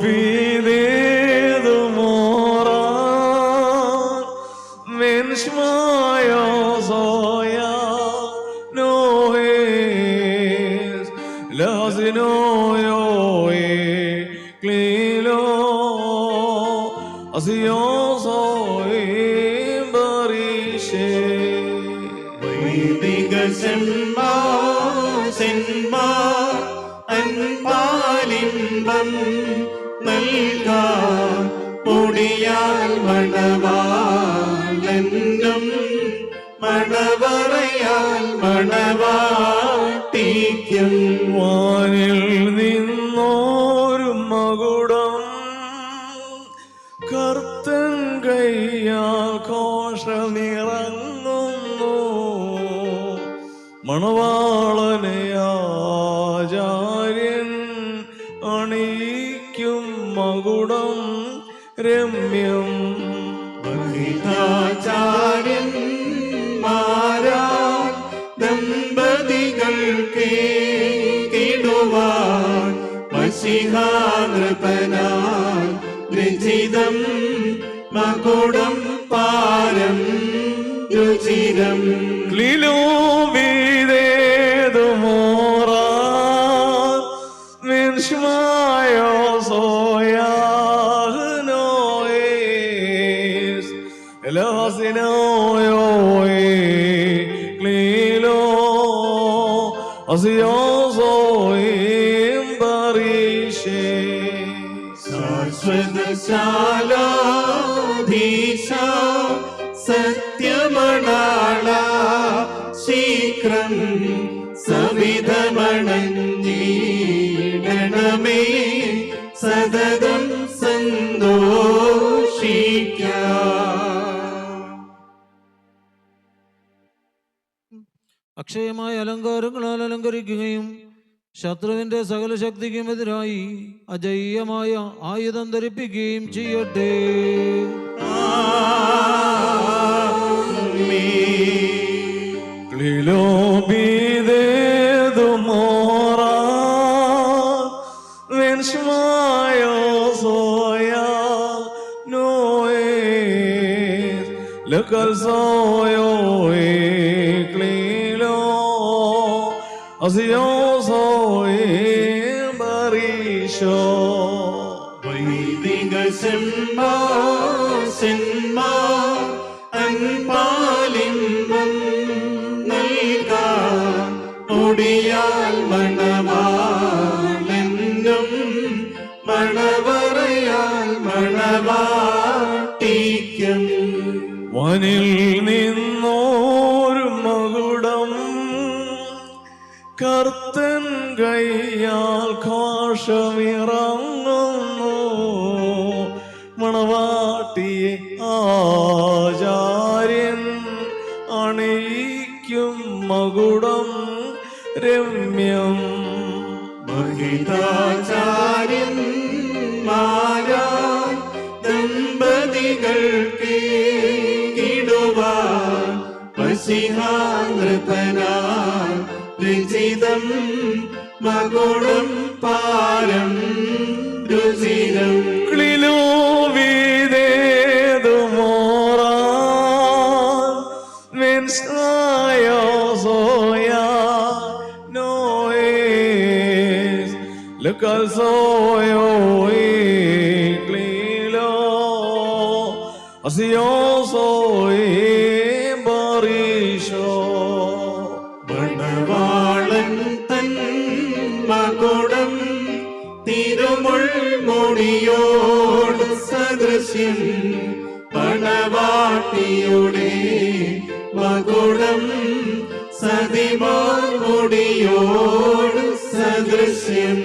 قلبي ذي ذمورة من شمايا وصايا نويس. لازن ويوي قليلو أزيو صايم بريشي. ويبي قسم சென்மா அன்பாலின்பம் നൽകാൻ പൊടിയാൽ മണവാളെന്നും മണവറയാൽ മണവാട്ടിക്കും. വാനിൽ നിന്നോരു മകുടം കർത്തൻ കയ്യാൽ കോഷമിറങ്ങുന്നു മണവാളനെ ആചാര്യൻ മകുടം രമ്യം. മഹിതാചാര്യന്മാരാ ദമ്പതികൾക്ക് കിടുവാൻ മഷിഹാനൃപനാൽ രചിതം മകുടം പാരം രുചിരം. ക്ലിലോ അസിയോസോയേം ബറീഷേ ശാശ്വതശാലാധീശ സത്യമണാള ശീഘ്രം അക്ഷയമായ അലങ്കാരങ്ങളാൽ അലങ്കരിക്കുകയും ശത്രുവിന്റെ സകല ശക്തിക്കുമെതിരായി അജയ്യമായ ആയുധം ധരിപ്പിക്കുകയും ചെയ്യട്ടെ. Look, I'll അസിയോസോയേമറീശോ വൈദിക സെമ്മാ സെന്മാ അൻപാലിംബം നൽകാ. ഒടിയാൽ മണവാലെന്നും മണവറയാൽ മണവാട്ടിക്കും. വനിൽ നിന്നോ കർത്തൻ കയ്യാൽ ഘോഷമിറങ്ങുന്നു. മണവാട്ടിയെ ആചാര്യൻ അണിയിക്കും മകുടം രമ്യം. മഹിതാചാര്യന്മാരാ ദമ്പതികൾക്ക് ഇടുവാൻ വശിഹാനൃപനാൽ രചിതം മകുടം പാരം രുചിരം ക്ലിലോ വീതേതു മോറാ. മെൻസായോ സോയാ നോയേസ്. മകുടം തിരുമുൾമുടിയോട് സദൃശ്യം പണവാട്ടിയുടെ മകുടം സതിമാർ മുടിയോട് സദൃശ്യം.